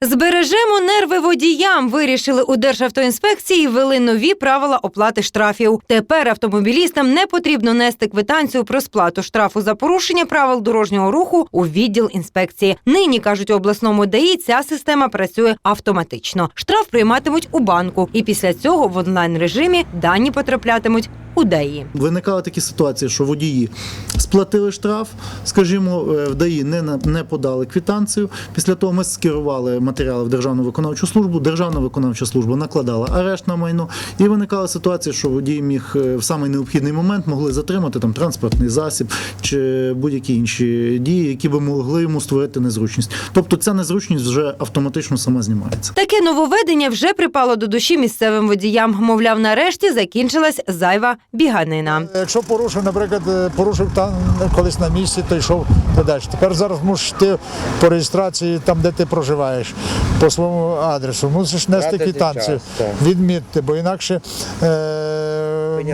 Збережемо нерви водіям. Вирішили у Державтоінспекції і ввели нові правила оплати штрафів. Тепер автомобілістам не потрібно нести квитанцію про сплату штрафу за порушення правил дорожнього руху у відділ інспекції. Нині кажуть у обласному ДАІ, ця система працює автоматично. Штраф прийматимуть у банку, і після цього в онлайн режимі дані потраплятимуть ДАІ. Виникали такі ситуації, що водії сплатили штраф, скажімо, е, в ДАІ не, не подали квитанцію. Після того ми скерували матеріали в Державну виконавчу службу. Державна виконавча служба накладала арешт на майно. І виникала ситуація, що водій міг е, в самий необхідний момент могли затримати там транспортний засіб чи будь-які інші дії, які би могли йому створити незручність. Тобто ця незручність вже автоматично сама знімається. Таке нововведення вже припало до душі місцевим водіям. Мовляв, нарешті закінчилась зайва біганина. Якщо порушив, наприклад, е, порушив там колись на місці, то йшов то. Тепер зараз мусиш ти по реєстрації, там де ти проживаєш, по своєму адресу, мусиш нести квитанцію, відмітити, бо інакше е,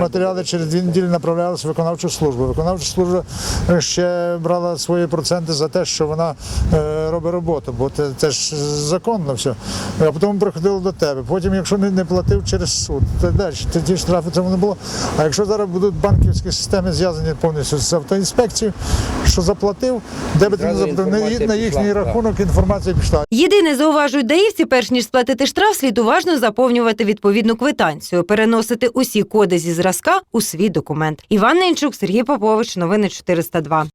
матеріали через дві неділі направлялися в виконавчу службу. Виконавча служба ще брала свої проценти за те, що вона е, робить роботу, бо це, це ж законно все. А потім приходило до тебе. Потім, якщо не, не платив через суд, то далі то ті штрафи це не було. А якщо зараз будуть банківські системи зв'язані повністю з автоінспекцією, що заплатив, де би ти не заплатив, на, на їхній пішла, рахунок інформація пішла. Єдине зауважують даївці, перш ніж сплатити штраф, слід уважно заповнювати відповідну квитанцію, переносити усі коди зі зразка у свій документ. Іван Ненчук, Сергій Попович, новини 402.